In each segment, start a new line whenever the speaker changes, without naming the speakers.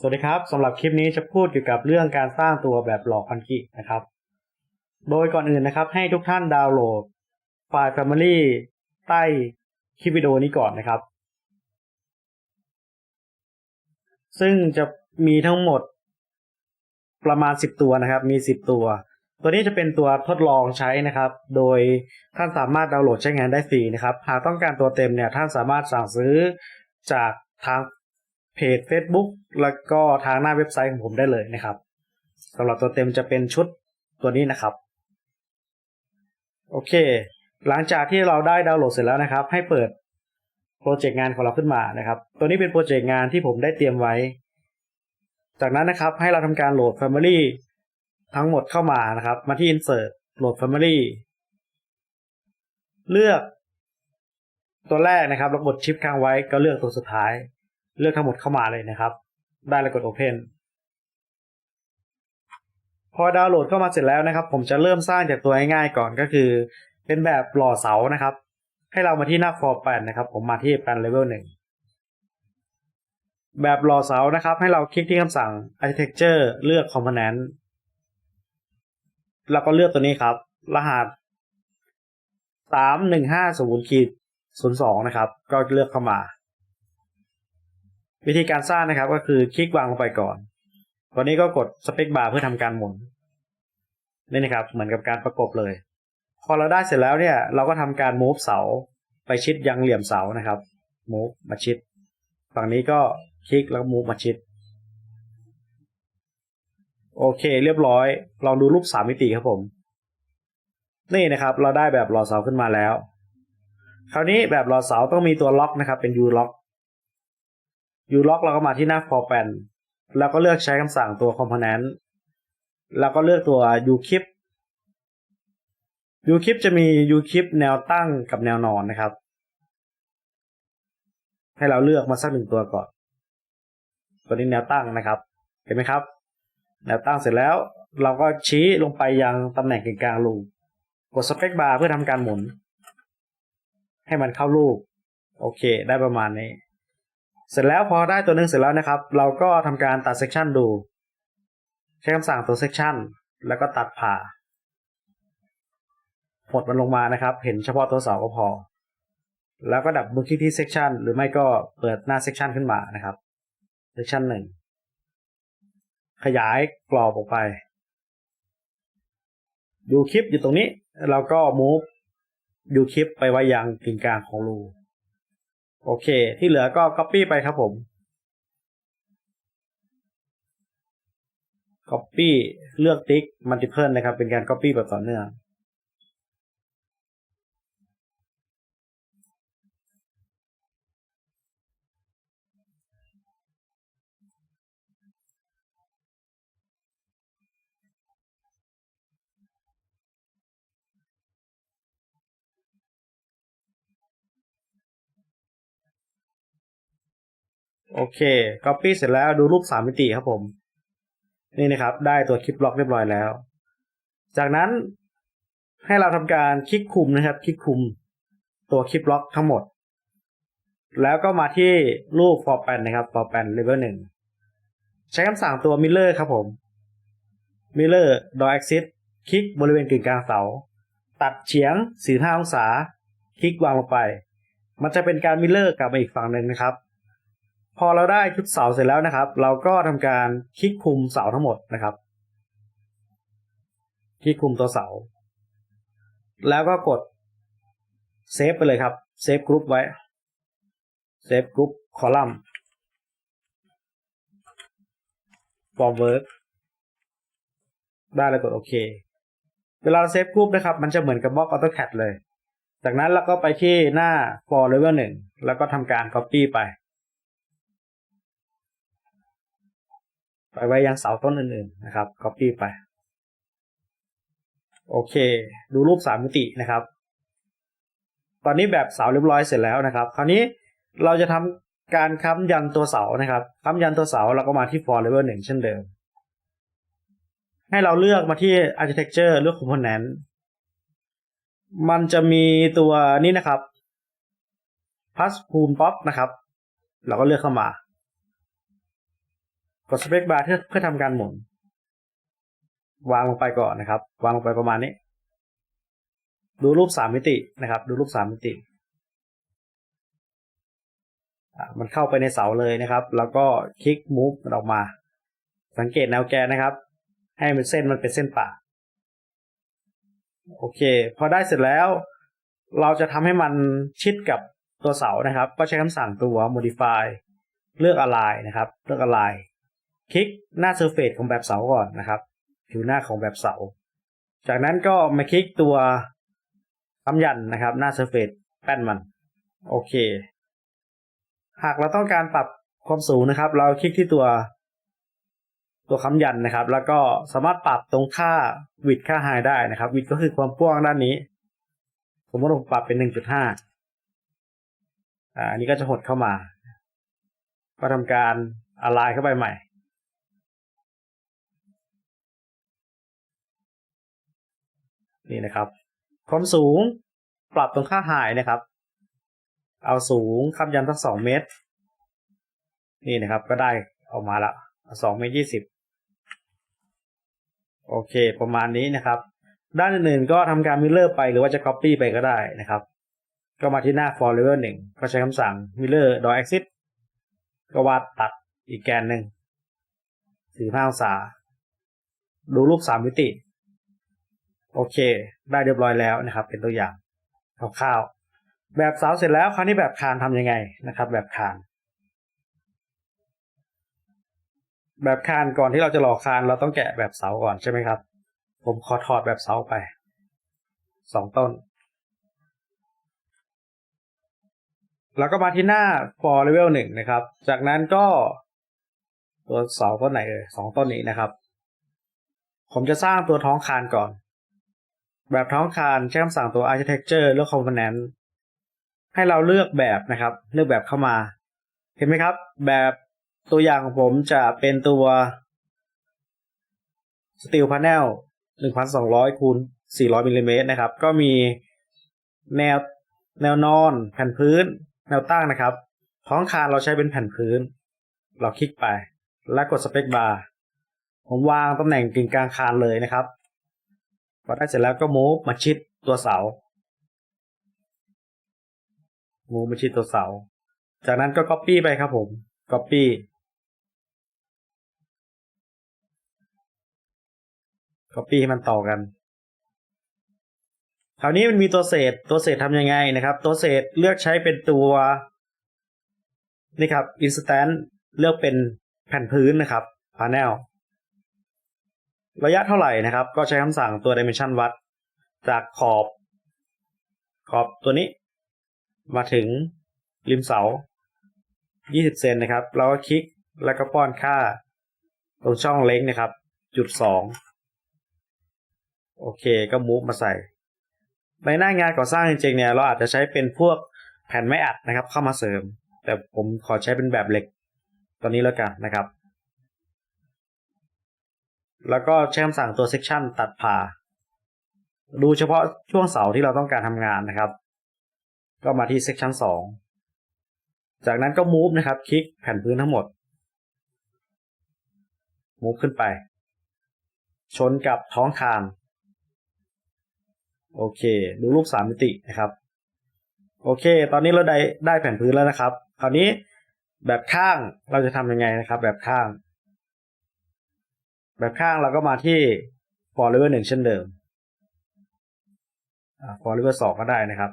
สวัสดีครับสำหรับคลิปนี้จะพูดเกี่ยวกับเรื่องการสร้างตัวแบบหลอกพันกินะครับ โดยก่อนอื่นนะครับ ให้ทุกท่านดาวน์โหลดไฟล์ Family ใต้คลิปวิดีโอนี้ก่อนนะครับ ซึ่งจะมีทั้งหมดประมาณ 10 ตัวนะครับ มี 10 ตัว ตัวนี้จะเป็นตัวทดลองใช้นะครับ โดยท่านสามารถดาวน์โหลดใช้งานได้ฟรีนะครับ หากต้องการตัวเต็มเนี่ยท่านสามารถสั่งซื้อจากทาง เพจ Facebook แล้วก็ทางหน้าเว็บไซต์ของผมได้เลยนะครับสำหรับตัวเต็มจะเป็นชุดตัวนี้นะครับ โอเค หลังจากที่เราได้ดาวน์โหลดเสร็จแล้วนะครับ ให้เปิดโปรเจกต์งานของเราขึ้นมานะครับ ตัวนี้เป็นโปรเจกต์งานที่ผมได้เตรียมไว้ จากนั้นนะครับให้เราทำการโหลด Family ทั้งหมดเข้ามานะครับ มาที่ Insert โหลด Family เลือกตัวแรกนะครับแล้วกดชิปค้างไว้ก็เลือกตัวสุดท้าย เลือกทั้งหมดเข้ามาเลยนะครับ ได้แล้วกด Open พอดาวน์โหลดเข้ามาเสร็จแล้วนะครับ ผมจะเริ่มสร้างจากตัวง่ายๆก่อนก็คือ เป็นแบบหล่อเสานะครับ ให้เรามาที่หน้า for pan นะครับ ผมมาที่ pan level หนึ่งแบบหล่อเสานะครับ ให้เราคลิกที่คำสั่ง architecture เลือก component แล้วก็เลือกตัวนี้ครับ รหัสสามหนึ่งห้าศูนย์ขีดศูนย์สองนะครับ ก็เลือกเข้ามา วิธีการสร้างนะครับ ก็คือคลิกวางลงไปก่อน ตอนนี้ก็กดสเปคบาร์เพื่อทำการหมุนนี่นะครับ เหมือนกับการประกบเลย พอเราได้เสร็จแล้วเนี่ย เราก็ทำการ move เสาไปชิดยังเหลี่ยมเสานะครับ move มาชิด ฝั่งนี้ก็คลิกแล้ว move มาชิด โอเค เรียบร้อย ลองดูรูปสามมิติครับผม นี่นะครับ เราได้แบบหล่อเสาขึ้นมาแล้ว คราวนี้แบบหล่อเสาต้องมีตัวล็อกนะครับ เป็น U lock U lock เราก็มาที่หน้า for pan แล้วก็เลือกใช้คำสั่งตัว component แล้วก็เลือกตัว U keep U keep จะมี U keep แนวตั้งกับแนวนอนนะครับ ให้เราเลือกมาสักหนึ่งตัวก่อน ตัวนี้แนวตั้งนะครับ เห็นไหมครับ แนวตั้งเสร็จแล้ว เราก็ชี้ลงไปยังตำแหน่งกึ่งกลางรูกดสเปคบาร์เพื่อทำการหมุน ให้มันเข้ารูป โอเค ได้ประมาณนี้ เสร็จแล้วพอได้ตัวหนึงเสร็จแล้วนะครับ เราก็ทำการตัดเซกชันดู ใช้คำสั่งตัวเซกชันแล้วก็ตัดผ่าหดมันลงมานะครับ เห็นเฉพาะตัวเสาก็พอ แล้วก็ดับมือคลิกที่เซกชันหรือไม่ก็เปิดหน้าเซกชันขึ้นมานะครับเซกชันหนึ่งขยายกรอบออกไป ดูคลิปอยู่ตรงนี้ เราก็ move ดูคลิปไปไว้ยังกึ่งกลางของรู โอเค ที่เหลือก็ copy ไปครับผม copy เลือกติ๊ก multiple นะครับ เป็นการ copy แบบต่อเนื่อง โอเค copy เสร็จแล้วดูรูปสามมิติครับผม นี่นะครับ ได้ตัวคลิปล็อกเรียบร้อยแล้ว จากนั้นให้เราทำการคลิกคุมนะครับ คลิกคุมตัวคลิปล็อกทั้งหมด แล้วก็มาที่รูป for pan นะครับ for pan level หนึ่งใช้คำสั่งตัว mirror ครับผม mirror door axis คลิกบริเวณกึ่งกลางเสา ตัดเฉียง 45 องศา คลิกวางลงไป มันจะเป็นการ mirror กลับมาอีกฝั่งหนึ่งนะครับ พอเราได้ชุดเสาเสร็จแล้วนะครับ เราก็ทำการคลิกคุมเสาทั้งหมดนะครับ คลิกคุมตัวเสา แล้วก็กดเซฟไปเลยครับเซฟกรุ๊ปไว้เซฟกรุ๊ปคอลัมน์ form work ได้แล้วกดโอเค เวลาเซฟกรุ๊ปนะครับ มันจะเหมือนกับบล็อก AutoCAD เลย จากนั้นเราก็ไปที่หน้า for level 1 แล้วก็ทำการ copy ไป ไปไว้ยังเสาต้นอื่นๆนะครับ copy ไป โอเค ดูรูปสามมิตินะครับ ตอนนี้แบบเสาเรียบร้อยเสร็จแล้วนะครับ คราวนี้เราจะทำการค้ำยันตัวเสานะครับ ค้ำยันตัวเสาเราก็มาที่ for level 1 เช่นเดิม ให้เราเลือกมาที่ architecture เลือก component มันจะมีตัวนี้นะครับ plus p o o m pop นะครับ เราก็เลือกเข้ามา กดสเปคบาร์เพื่อเพื่อทำการหมุน วางลงไปก่อนนะครับ วางลงไปประมาณนี้ ดูรูปสามมิตินะครับ ดูรูปสามมิติมันเข้าไปในเสาเลยนะครับ แล้วก็คลิกมูฟมันออกมา สังเกตแนวแกนนะครับ ให้มันเส้นมันเป็นเส้นป่า โอเค พอได้เสร็จแล้ว เราจะทำให้มันชิดกับตัวเสานะครับ ก็ใช้คำสั่งตัว modify เลือก align นะครับ เลือก align คลิกหน้า surface ของแบบเสาก่อนนะครับ ผิวหน้าของแบบเสา จากนั้นก็มาคลิกตัวคำยันนะครับ หน้า surface แป้นมัน โอเค หากเราต้องการปรับความสูงนะครับ เราคลิกที่ตัว ตัวคำยันนะครับ แล้วก็สามารถปรับตรงค่าวิดค่าไฮได้นะครับวิดก็คือความกว้างด้านนี้ สมมติผมปรับเป็นหนึ่งจุดห้าอ่าอันนี้ก็จะหดเข้ามา ก็ทำการอะไลน์เข้าไปใหม่ นี่นะครับ ความสูงปรับตรงค่าไฮนะครับ เอาสูงคำยันสักสองเมตร นี่นะครับก็ได้ออกมาละสองเมตรยี่สิบโอเค ประมาณนี้นะครับ ด้านอื่นๆก็ทำการมิลเลอร์ไปหรือว่าจะ copy ไปก็ได้นะครับ ก็มาที่หน้า for level 1 ก็ใช้คำสั่ง mirror dot axis ก็วาดตัดอีกแกนหนึ่ง45องศา ดูรูปสามมิติ โอเค ได้เรียบร้อยแล้วนะครับ เป็นตัวอย่างคร่าวๆแบบเสาเสร็จแล้วคราวนี้แบบคานทำยังไงนะครับ แบบคาน แบบคานก่อนที่เราจะหล่อคานเราต้องแกะแบบเสาก่อนใช่ไหมครับ ผมขอถอดแบบเสาไปสองต้น แล้วก็มาที่หน้า for level หนึ่งนะครับ จากนั้นก็ตัวเสาต้นไหนเอ่ยสองต้นนี้นะครับ ผมจะสร้างตัวท้องคานก่อน แบบท้องคานใช้คำสั่งตัว architecture เลือก component ให้เราเลือกแบบนะครับ เลือกแบบเข้ามา เห็นไหมครับ แบบตัวอย่างของผมจะเป็นตัว steel panel 1,200คูณ400มิลลิเมตรนะครับ ก็มีแนวแนวนอนแผ่นพื้น แนวตั้งนะครับ ท้องคานเราใช้เป็นแผ่นพื้น เราคลิกไป แล้วกดสเปคบาร์ผมวางตำแหน่งกึ่งกลางคานเลยนะครับ พอได้เสร็จแล้วก็มูฟมาชิดตัวเสามูฟมาชิดตัวเสา จากนั้นก็ Copy ไปครับผม Copy Copy ให้มันต่อกัน คราวนี้มันมีตัวเศษ ตัวเศษทำยังไงนะครับ ตัวเศษเลือกใช้เป็นตัว นี่ครับ instant เลือกเป็นแผ่นพื้นนะครับ panel ระยะเท่าไหร่นะครับ ก็ใช้คำสั่งตัว dimension วัด จากขอบ ขอบตัวนี้ มาถึงริมเสา 20 เซนนะครับ เราก็คลิกแล้วก็ป้อนค่า ตรงช่องเล็กนะครับ จุดสองโอเคก็มูฟมาใส่ ในหน้างานก่อสร้างจริงๆเนี่ย เราอาจจะใช้เป็นพวกแผ่นไม้อัดนะครับ เข้ามาเสริม แต่ผมขอใช้เป็นแบบเหล็กตอนนี้แล้วกันนะครับ แล้วก็ใช้คำสั่งตัว section ตัดผ่า ดูเฉพาะช่วงเสาที่เราต้องการทำงานนะครับ ก็มาที่ section 2 จากนั้นก็ move นะครับ คลิกแผ่นพื้นทั้งหมด move ขึ้นไป ชนกับท้องคาน โอเค ดูรูปสามมิตินะครับ โอเค ตอนนี้เราได้ได้แผ่นพื้นแล้วนะครับ คราวนี้แบบข้างเราจะทำยังไงนะครับ แบบข้าง แบบข้างเราก็มาที่ for level หนึ่งเช่นเดิม for level สองก็ได้นะครับ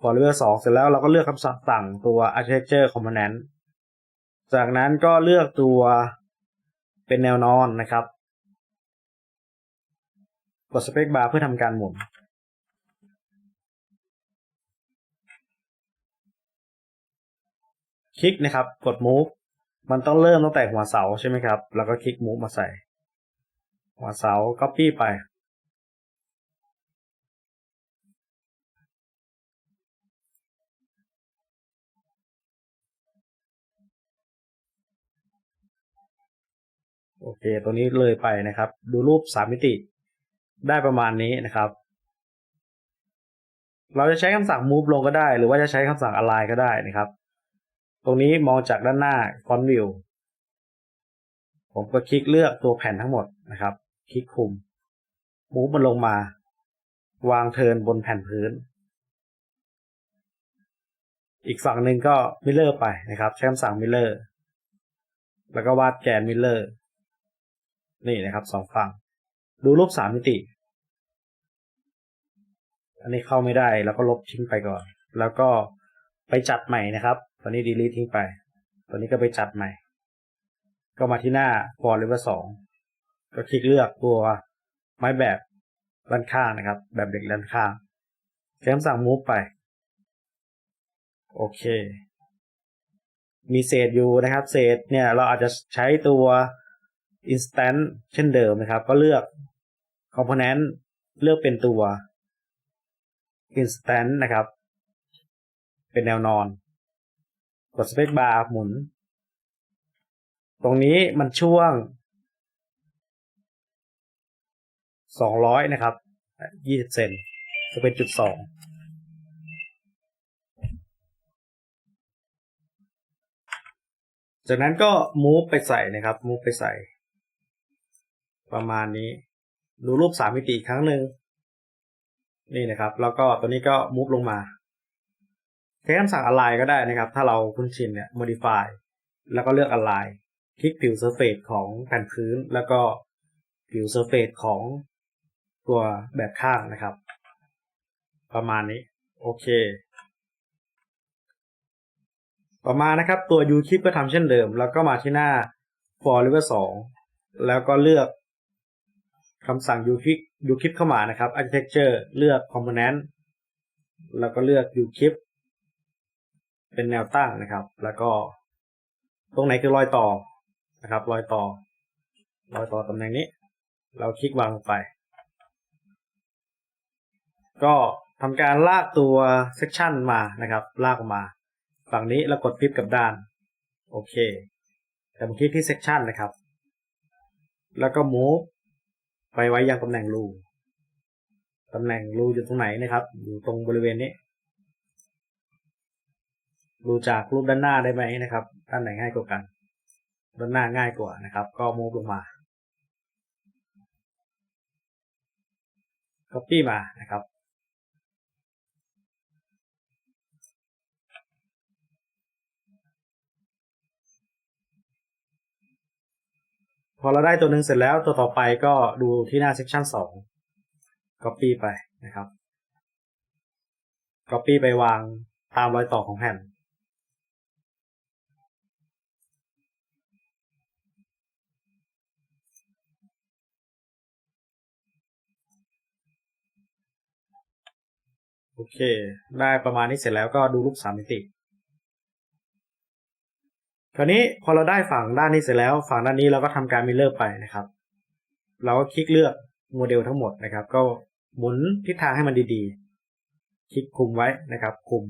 for level สองเสร็จแล้วเราก็เลือกคำสั่งตัว architecture component จากนั้นก็เลือกตัวเป็นแนวนอนนะครับ กดสเปคบาร์เพื่อทำการหมุนคลิกนะครับ กด move มันต้องเริ่มตั้งแต่หัวเสาใช่ไหมครับ แล้วก็คลิก move มาใส่ หัวเสา copy ไป โอเค ตัวนี้เลยไปนะครับ ดูรูปสามมิติ ได้ประมาณนี้นะครับ เราจะใช้คำสั่ง move ลงก็ได้ หรือว่าจะใช้คำสั่ง align ก็ได้นะครับ ตรงนี้มองจากด้านหน้า front view ผมก็คลิกเลือกตัวแผ่นทั้งหมดนะครับ คลิกคุมมูฟมันลงมา วางเทินบนแผ่นพื้น อีกฝั่งหนึ่งก็มิลเลอร์ไปนะครับ ใช้คำสั่งมิลเลอร์แล้วก็วาดแกนมิลเลอร์นี่นะครับสองฝั่ง ดูรูปสามมิติ อันนี้เข้าไม่ได้แล้วก็ลบทิ้งไปก่อน แล้วก็ไปจัดใหม่นะครับ ตอนนี้ delete ทิ้งไปตอนนี้ก็ไปจัดใหม่ ก็มาที่หน้า for level 2 ก็คลิกเลือกตัวไม้แบบด้านข้างนะครับ แบบเด็กด้านข้างใช้คำสั่ง move ไป โอเค มีเศษอยู่นะครับ เศษเนี่ยเราอาจจะใช้ตัว instant เช่นเดิมนะครับ ก็เลือก component เลือกเป็นตัว instant นะครับ เป็นแนวนอน กด space bar หมุน ตรงนี้มันช่วง200นะครับ20เซนจะเป็นจุดสองจากนั้นก็ move ไปใส่นะครับ move ไปใส่ ประมาณนี้ ดูรูปสามมิติครั้งหนึ่งนี่นะครับ แล้วก็ตัวนี้ก็ move ลงมา ใช้คำสั่ง align ก็ได้นะครับ ถ้าเราคุ้นชินเนี่ย modify แล้วก็เลือก align คลิกผิว surface ของแผ่นพื้น แล้วก็ผิว surface ของตัวแบบข้างนะครับ ประมาณนี้ โอเค ต่อมานะครับตัว U คลิปก็ทำเช่นเดิม แล้วก็มาที่หน้า for level 2แล้วก็เลือกคำสั่ง U คลิป U คลิปเข้ามานะครับ architecture เลือก component แล้วก็เลือก U คลิป เป็นแนวตั้งนะครับ แล้วก็ ตรงไหนคือรอยต่อนะครับ รอยต่อ รอยต่อตำแหน่งนี้ เราคลิกวางไป ก็ทำการลากตัว section มานะครับ ลากออกมาฝั่งนี้แล้วกดฟลิปกับด้าน โอเค แต่ผมคลิกที่ section นะครับ แล้วก็ move ไปไว้ยังตำแหน่งรูตำแหน่งรูอยู่ตรงไหนนะครับ อยู่ตรงบริเวณนี้ ดูจากรูปด้านหน้าได้ไหมนะครับด้านไหนง่ายกว่ากัน ด้านหน้าง่ายกว่านะครับ ก็ move ลงมา copy มานะครับ พอเราได้ตัวหนึ่งเสร็จแล้วตัวต่อไปก็ดูที่หน้า section สอง copy ไปนะครับ copy ไปวางตามรอยต่อของแผ่น อเค ได้ประมาณนี้เสร็จแล้วก็ดูรูปสามมิติ คราวนี้พอเราได้ฝั่งด้านนี้เสร็จแล้ว ฝั่งด้านนี้เราก็ทำการมิลเลอร์ไปนะครับ เราก็คลิกเลือกโมเดลทั้งหมดนะครับ ก็หมุนทิศทางให้มันดีๆ คลิกคุมไว้นะครับคุม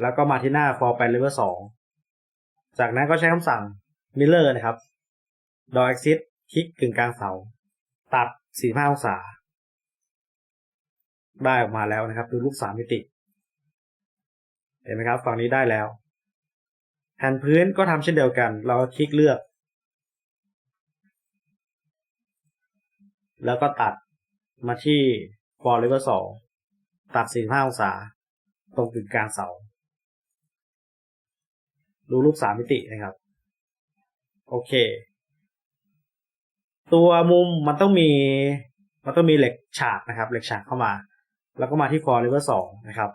แล้วก็มาที่หน้า for ไป level 2จากนั้นก็ใช้คำสั่ง mirror นะครับ door axis คลิกกึ่งกลางเสา ตัด45องศา ได้ออกมาแล้วนะครับดูรูปสามมิติ เห็นไหมครับ ฝั่งนี้ได้แล้วแผ่นพื้นก็ทำเช่นเดียวกัน เราคลิกเลือก แล้วก็ตัดมาที่ for level 2ตัด45องศา ตรงกึ่งกลางเสาดูรูปสามมิตินะครับ โอเค ตัวมุมมันต้องมี มันต้องมีเหล็กฉากนะครับ เหล็กฉากเข้ามา แล้วก็มาที่ for level 2 นะครับ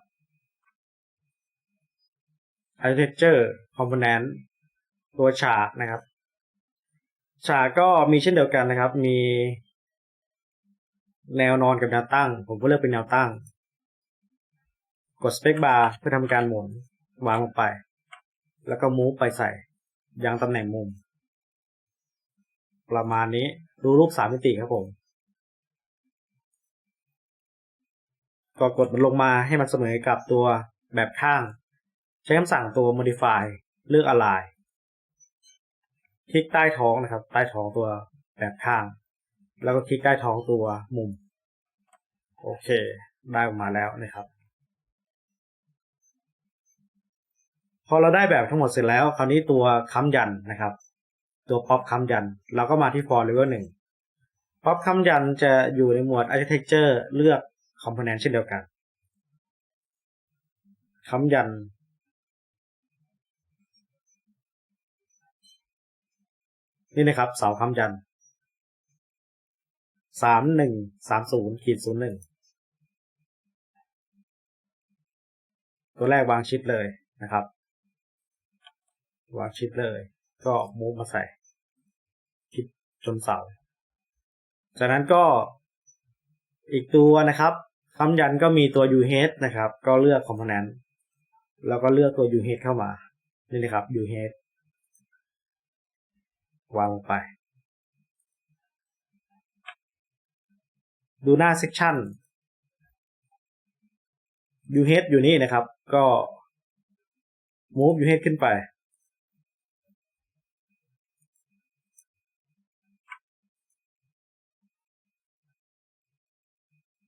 architecture component ตัวฉากนะครับ ฉากก็มีเช่นเดียวกันนะครับ มีแนวนอนกับแนวตั้ง ผมก็เลือกเป็นแนวตั้ง กด space bar เพื่อทำการหมุนวางลงไป แล้วก็ move ไปใส่ยังตำแหน่งมุม ประมาณนี้ดูรูปสามมิติครับผม ก็กดมันลงมาให้มันเสมอกับตัวแบบข้าง ใช้คำสั่งตัว modify เลือก align คลิกใต้ท้องนะครับ ใต้ท้องตัวแบบข้าง แล้วก็คลิกใต้ท้องตัวมุม โอเค ได้ออกมาแล้วนะครับ พอเราได้แบบทั้งหมดเสร็จแล้ว คราวนี้ตัวค้ำยันนะครับ ตัวป๊อปค้ำยัน เราก็มาที่ for level หนึ่งป๊อปค้ำยันจะอยู่ในหมวด architecture เลือก component เช่นเดียวกันค้ำยัน นี่นะครับเสาค้ำยันสามหนึ่งสามศูนย์ขีดศูนย์หนึ่งตัวแรกวางชิดเลยนะครับ วางชิดเลย ก็มูฟมาใส่ชิดชนเสาจากนั้นก็อีกตัวนะครับ คำยันก็มีตัว u h e a d นะครับ ก็เลือก component แล้วก็เลือกตัว u h e a d เข้ามา นี่นะครับ u h e a d วางลงไป ดูหน้า section u h e a d อยู่นี่นะครับ ก็ move u h e a d ขึ้นไป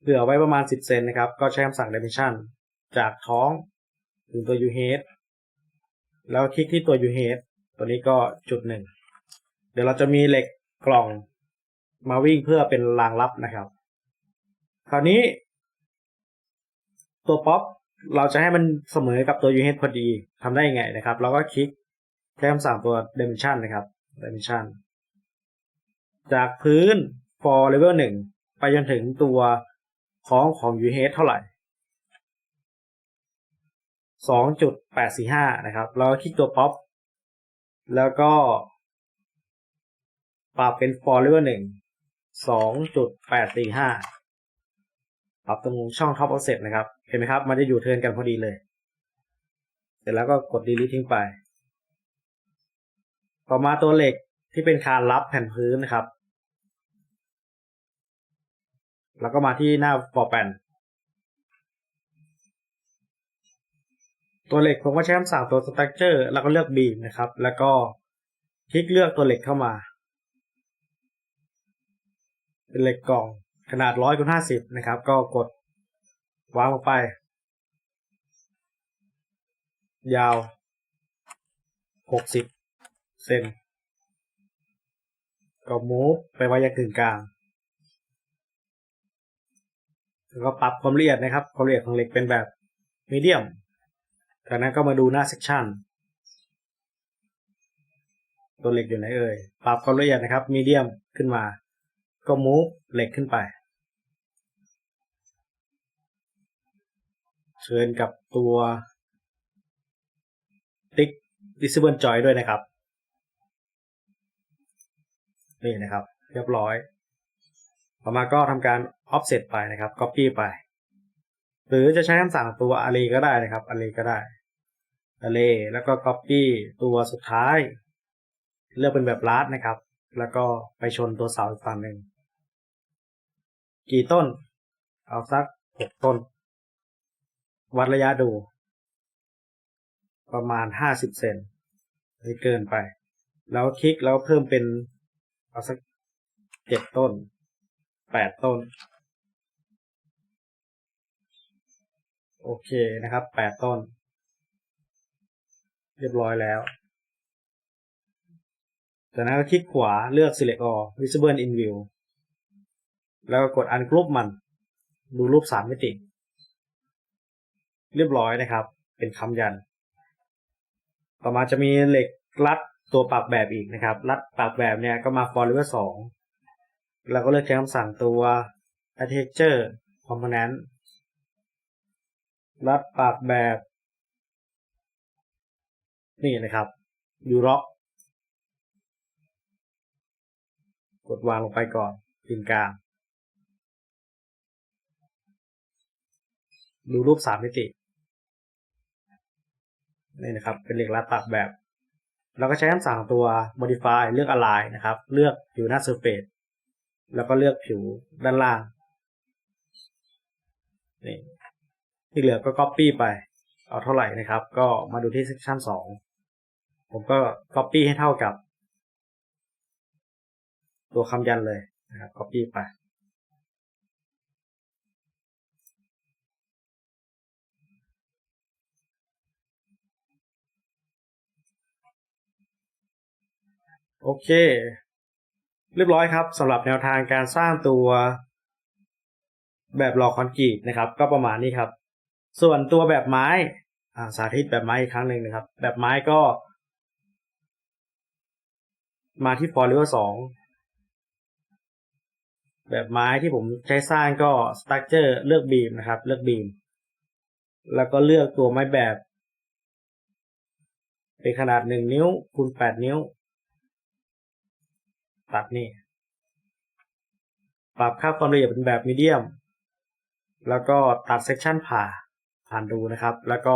เหลือไว้ประมาณ 10 เซนนะครับ ก็ใช้คำสั่ง dimension จากท้องถึงตัว u head แล้วคลิกที่ตัว u head ตัวนี้ก็จุดหนึ่ง เดี๋ยวเราจะมีเหล็กกล่องมาวิ่งเพื่อเป็นรางรับนะครับ คราวนี้ ตัวป๊อปเราจะให้มันเสมอกับตัว u head พอดีทำได้ยังไงนะครับ เราก็คลิกใช้คำสั่งตัว dimension นะครับ dimension จากพื้น for level 1 ไปจนถึงตัว ของของ u h เท่าไหร่ 2.845 นะครับ เราคลิกตัว pop แล้วก็ปรับเป็น for level 1 2.845 ปรับตรงช่อง top offset นะครับ เห็นไหมครับ มันจะอยู่เทินกันพอดีเลย เสร็จแล้วก็กด delete ทิ้งไป ต่อมาตัวเหล็กที่เป็นคานรับแผ่นพื้นนะครับ แล้วก็มาที่หน้า for pan ตัวเหล็กผมก็ใช้คำสั่งตัว structure แล้วก็เลือก beam นะครับ แล้วก็คลิกเลือกตัวเหล็กเข้ามา เป็นเหล็กกล่องขนาดร้อยคูณห้าสิบนะครับ ก็กดวางลงไป ยาวหกสิบเซนก็มูฟไปไว้ยังกึ่งกลาง แล้วก็ปรับความละเอียดนะครับ ความละเอียดของเหล็กเป็นแบบมีเดียม จากนั้นก็มาดูหน้าเซ c ชันตัวเหล็กอยู่ไหนเอ่ย ปรับความละเอียดนะครับมีเดียมขึ้นมา ก็มูฟเหล็กขึ้นไป เชิญกับตัวติ๊ก visible joy ด้วยนะครับ นี่นะครับ เรียบร้อย ต่อมาก็ทำการ offset ไปนะครับ copy ไป หรือจะใช้คำสั่งตัว array ก็ได้นะครับ array ก็ได้ array แล้วก็ copy ตัวสุดท้าย เลือกเป็นแบบ last นะครับ แล้วก็ไปชนตัวเสาอีกฝั่งหนึ่งกี่ต้น เอาสักหกต้น วัดระยะดู ประมาณห้าสิบเซนไม่เกินไป แล้วคลิกแล้วเพิ่มเป็น เอาสักเจ็ดต้น แปดต้น โอเคนะครับแปดต้น เรียบร้อยแล้ว จากนั้นก็คลิกขวาเลือก select all visible in view แล้วก็กด ungroup มัน ดูรูปสามมิติ เรียบร้อยนะครับ เป็นคำยัน ต่อมาจะมีเหล็กรัดตัวปรับแบบอีกนะครับ รัดปรับแบบเนี่ยก็มา for level 2แล้ว เราก็เลือกใช้คำสั่งตัว architecture component รัดปรับแบบ นี่นะครับ u r o c กดวางลงไปก่อนกึ่งกลาง ดูรูปสามมิติ นี่นะครับ เป็นเหล็กรัดปรับแบบ เราก็ใช้คำสั่งตัว modify เลือก align นะครับ เลือกผิวหน้า surface แล้วก็เลือกผิวด้านล่างนี่ที่เหลือก็ Copy ไป เอาเท่าไหร่นะครับ ก็มาดูที่ section 2 ผมก็ Copy ให้เท่ากับ ตัวคำยันเลยนะครับ Copy ไปโอเค เรียบร้อยครับสำหรับแนวทางการสร้างตัวแบบหล่อคอนกรีตนะครับ ก็ประมาณนี้ครับ ส่วนตัวแบบไม้อ่าสาธิตแบบไม้อีกครั้งหนึ่งนะครับ แบบไม้ก็ มาที่ฟอร์เรสองแบบไม้ที่ผมใช้สร้างก็สตั๊กเจอร์เลือกบีมนะครับ เลือกบีม แล้วก็เลือกตัวไม้แบบ เป็นขนาดหนึ่งนิ้วคูณแปดนิ้ว ตัดนี่ ปรับค่าความละเอียดเป็นแบบมีเดียม แล้วก็ตัดเซกชันผ่าผ่านดูนะครับ แล้วก็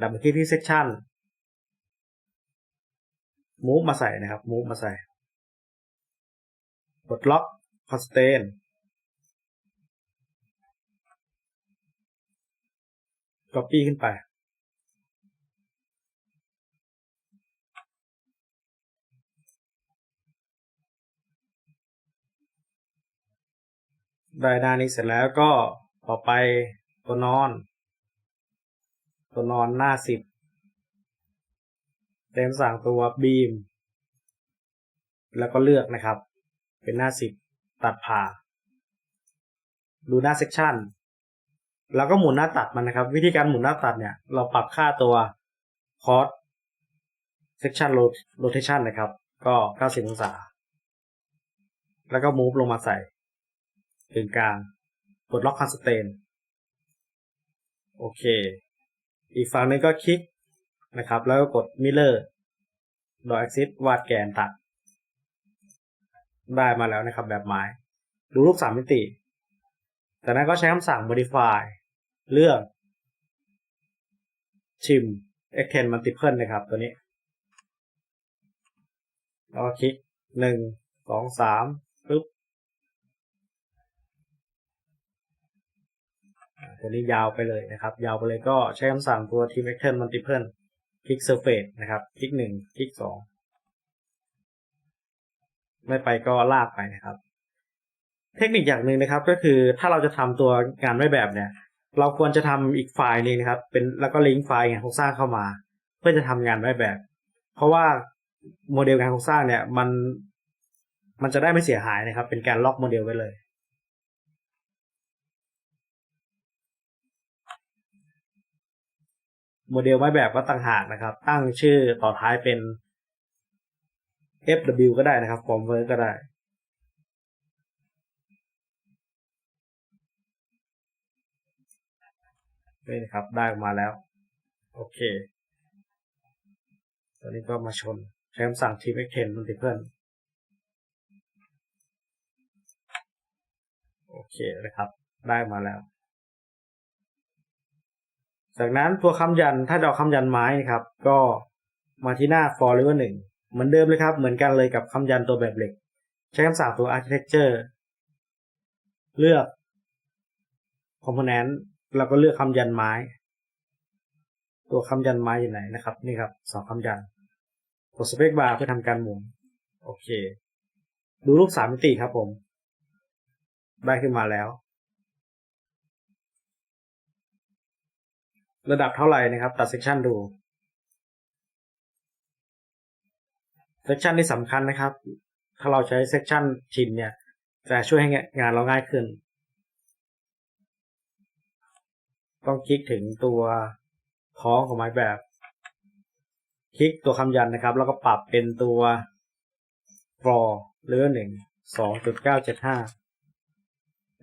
ดับไปที่ที่เซกชันมูฟมาใส่นะครับมูฟมาใส่กดล็อกคอนสเตนก๊อปปี้ขึ้นไป ได้หน้านี้เสร็จแล้วก็ต่อไปตัวนอน ตัวนอนหน้าสิบเต็มสั่งตัวบีม แล้วก็เลือกนะครับ เป็นหน้าสิบตัดผ่า ดูหน้าเซกชันแล้วก็หมุนหน้าตัดมันนะครับ วิธีการหมุนหน้าตัดเนี่ย เราปรับค่าตัวคอร์สเซกชันโรเทชันนะครับ ก็ 90 องศา แล้วก็มูฟลงมาใส่ ถึงกลางกดล็อกคันสเตนโอเค อีกฝั่งนึงก็คลิกนะครับ แล้วก็กดมิเลอร์ดอ axis วาดแกนตัด ได้มาแล้วนะครับแบบไม้ ดูรูปสามมิติ จากนั้นก็ใช้คำสั่ง modify เลือก ชิม extend multiple นะครับตัวนี้ แล้วก็คลิกหนึ่งสองสามปึ๊บ ตัวนี้ยาวไปเลยนะครับ ยาวไปเลยก็ใช้คำสั่งตัว team action multiple คลิก surface นะครับ คลิกหนึ่งคลิกสองไม่ไปก็ลากไปนะครับ เทคนิคอย่างหนึ่งนะครับ ก็คือถ้าเราจะทำตัวงานไว้แบบเนี่ย เราควรจะทำอีกไฟล์นึงนะครับ เป็นแล้วก็ลิงก์ไฟล์งานโครงสร้างเข้ามา เพื่อจะทำงานไว้แบบ เพราะว่าโมเดลงานโครงสร้างเนี่ยมัน มันจะได้ไม่เสียหายนะครับ เป็นการล็อกโมเดลไว้เลย โมเดลไม้แบบก็ต่างหากนะครับ ตั้งชื่อต่อท้ายเป็น FW ก็ได้นะครับ Form Work ก็ได้นี่นะครับได้ออกมาแล้ว โอเค ตอนนี้ก็มาชนใช้คำสั่ง Team Extend Multiple โอเคนะครับ ได้มาแล้ว จากนั้นตัวคำยันถ้าเราคำยันไม้นะครับ ก็มาที่หน้า for level หนึ่งเหมือนเดิมเลยครับ เหมือนกันเลยกับคำยันตัวแบบเหล็ก ใช้คำสั่งตัว architecture เลือก component เราก็เลือกคำยันไม้ ตัวคำยันไม้อยู่ไหนนะครับ นี่ครับสองคำยันกดสเปคบาร์เพื่อทำการหมุน โอเค ดูรูปสามมิติครับผม ได้ขึ้นมาแล้ว ระดับเท่าไหร่นะครับ ตัดเซกชันดูเซกชันที่สำคัญนะครับ ถ้าเราใช้เซกชันชินเนี่ยจะช่วยให้งานเราง่ายขึ้น ต้องคลิกถึงตัวท้องของไม้แบบ คลิกตัวคำยันนะครับ แล้วก็ปรับเป็นตัว for เลือหนึ่งสองจุดเก้าเจ็ดห้า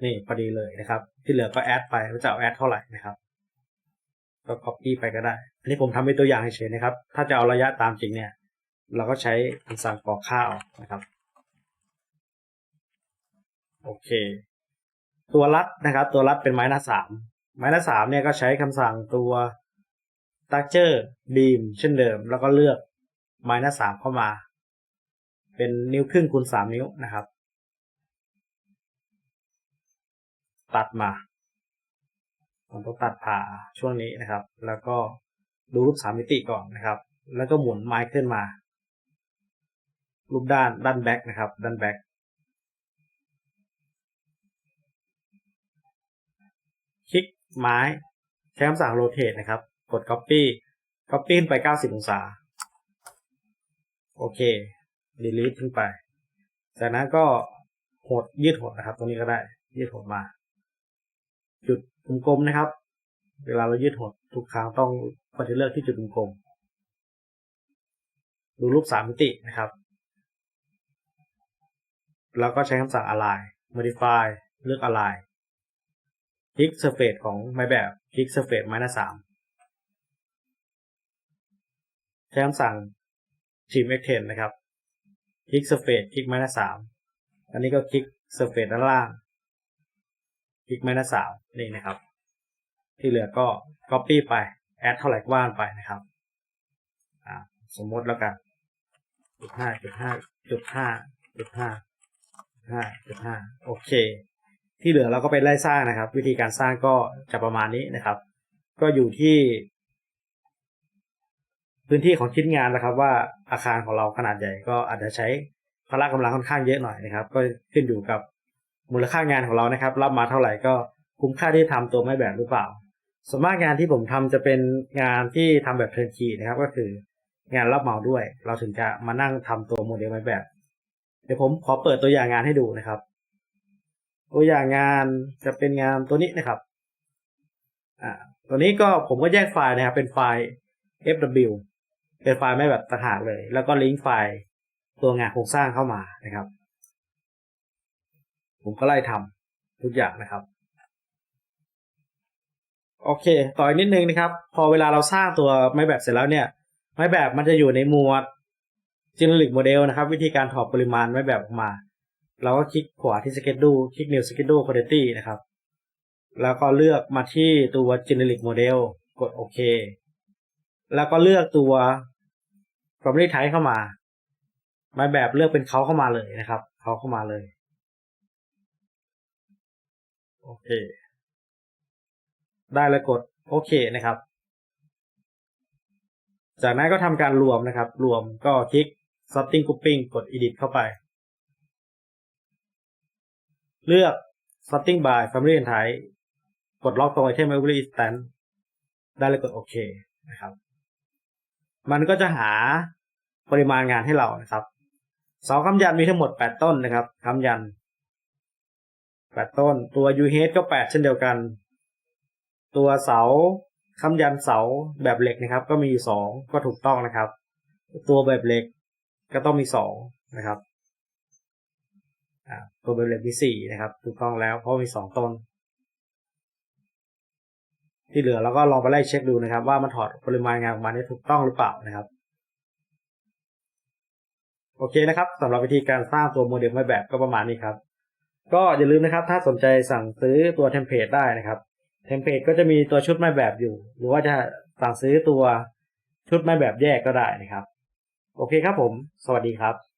นี่พอดีเลยนะครับ ที่เหลือก็แอดไปว่าจะเอาแอดเท่าไหร่นะครับ ก็ copy ไปก็ได้ อันนี้ผมทำเป็นตัวอย่างเฉยๆนะครับ ถ้าจะเอาระยะตามจริงเนี่ย เราก็ใช้คำสั่งกรอกข้าวนะครับ โอเค ตัวรัดนะครับ ตัวรัดเป็นไม้หน้าสามไม้หน้าสามเนี่ยก็ใช้คำสั่งตัว structure beam เช่นเดิม แล้วก็เลือกไม้หน้าสามเข้ามา เป็นนิ้วครึ่งคูณสามนิ้วนะครับ ตัดมา ผมต้องตัดผ่าช่วงนี้นะครับ แล้วก็ดูรูปสามมิติก่อนนะครับ แล้วก็หมุนไม้ขึ้นมา รูปด้านด้านแบ็กนะครับ ด้านแบ็กคลิกไม้ใช้คำสั่ง rotate นะครับ กด copy copy ขึ้นไป 90 องศา โอเค delete ทิ้งไป จากนั้นก็หดยืดหดนะครับ ตรงนี้ก็ได้ ยืดหดมา จุด กลมๆนะครับ เวลาเรายืดหดทุกครั้งต้องก็จะเลือกที่จุดกลมๆดูรูปสามมิตินะครับ แล้วก็ใช้คำสั่ง align modify เลือก align คลิก surface ของไม้แบบคลิก surface ไม้หน้าสามใช้คำสั่ง Trim Extend นะครับ คลิก surface คลิกไม้หน้าสามอันนี้ก็คลิก surface ด้านล่าง คลิกไม้หน้าสามนี่นะครับ ที่เหลือก็ copy ไป add เท่าไหร่ก็ว่านไปนะครับสมมติแล้วกันจุดห้าจุดห้าจุดห้าจุดห้าห้าจุดห้าโอเค ที่เหลือเราก็ไปไล่สร้างนะครับ วิธีการสร้างก็จะประมาณนี้นะครับ ก็อยู่ที่ พื้นที่ของชิ้นงานนะครับ ว่าอาคารของเราขนาดใหญ่ก็อาจจะใช้พละกำลังค่อนข้างเยอะหน่อยนะครับ ก็ขึ้นอยู่กับ มูลค่างานของเรานะครับ รับมาเท่าไหร่ก็คุ้มค่าที่ทำตัวไม้แบบหรือเปล่าส่วนมากงานที่ผมทำจะเป็นงานที่ทำแบบเทิร์นคีนะครับ ก็คืองานรับเหมาด้วย เราถึงจะมานั่งทำตัวโมเดลไม้แบบ เดี๋ยวผมขอเปิดตัวอย่างงานให้ดูนะครับ ตัวอย่างงานจะเป็นงานตัวนี้นะครับอ่าตัวนี้ก็ผมก็แยกไฟล์นะครับ เป็นไฟล์ fw เป็นไฟล์ไม่แบบต่างหากเลย แล้วก็ลิงก์ไฟล์ตัวงานโครงสร้างเข้ามานะครับ ผมก็ไล่ทำทุกอย่างนะครับ โอเค ต่ออีกนิดนึงนะครับ พอเวลาเราสร้างตัวไม้แบบเสร็จแล้วเนี่ย ไม้แบบมันจะอยู่ในหมวด generic model นะครับ วิธีการถอดปริมาณไม้แบบออกมา เราก็คลิกขวาที่ schedule คลิก new schedule quantity นะครับ แล้วก็เลือกมาที่ตัว generic model กดโอเค แล้วก็เลือกตัว property type เข้ามา ไม้แบบเลือกเป็นเขาเข้ามาเลยนะครับ เขาเข้ามาเลย โอเค ได้แล้วกดโอเคนะครับ จากนั้นก็ทำการรวมนะครับ รวมก็คลิก sorting grouping กด edit เข้าไป เลือก sorting by family and type กดล็อกตรง item every instance ได้แล้วกดโอเคนะครับ มันก็จะหาปริมาณงานให้เรานะครับเสาคำยันมีทั้งหมด 8 ต้นนะครับคำยัน 8 ต้น ตัว UH ก็ 8 เช่นเดียวกัน ตัวเสาค้ำยันเสาแบบเหล็กนะครับ ก็มีอยู่สองก็ถูกต้องนะครับ ตัวแบบเหล็กก็ต้องมีสองนะครับตัวแบบเหล็กมีสี่นะครับ ถูกต้องแล้วเพราะมีสองต้น ที่เหลือเราก็ลองไปไล่เช็คดูนะครับ ว่ามันถอดปริมาณงานออกมาได้ถูกต้องหรือเปล่านะครับโอเคนะครับสำหรับวิธีการสร้างตัวโมเดลไม้แบบก็ประมาณนี้ครับ ก็อย่าลืมนะครับ ถ้าสนใจสั่งซื้อตัวเทมเพลตได้นะครับ เทมเพลตก็จะมีตัวชุดไม้แบบอยู่ หรือว่าจะสั่งซื้อตัวชุดไม้แบบแยกก็ได้นะครับ โอเคครับผม สวัสดีครับ